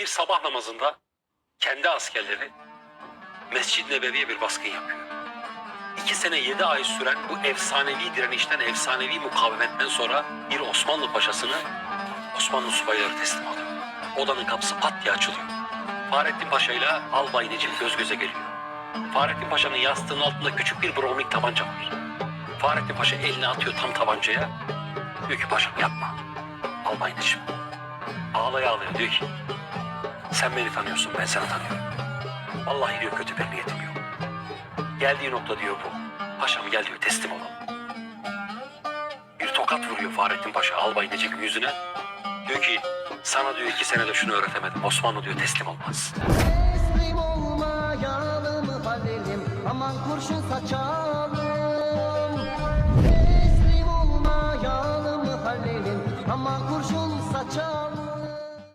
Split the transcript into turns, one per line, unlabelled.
bir sabah namazında kendi askerleri Mescid-i Nebevi'ye bir baskın yapıyor. İki sene yedi ay süren bu efsanevi direnişten, efsanevi mukavemetten sonra bir Osmanlı paşasını Osmanlı subayları teslim alıyor. Odanın kapısı pat diye açılıyor. Fahrettin Paşa ile Albay Necip göz göze geliyor. Fahrettin Paşa'nın yastığının altında küçük bir bromik tabanca var. Fahrettin Paşa elini atıyor tam tabancaya. Diyor ki paşam yapma. Albay Necip. Ağlaya ağlaya diyor ki sen beni tanıyorsun, ben seni tanıyorum. Vallahi diyor kötü bir niyetim yok. Geldiği nokta diyor bu. Paşam gel diyor teslim olalım. Bir tokat vuruyor Fahrettin Paşa Albay Necip'in yüzüne. Diyor ki sana diyor iki senede şunu öğretemedim. Osmanlı diyor teslim olmaz.
Teslim olmayalım halelim aman kurşun saçalım. Teslim olmayalım halelim aman kurşun saçalım.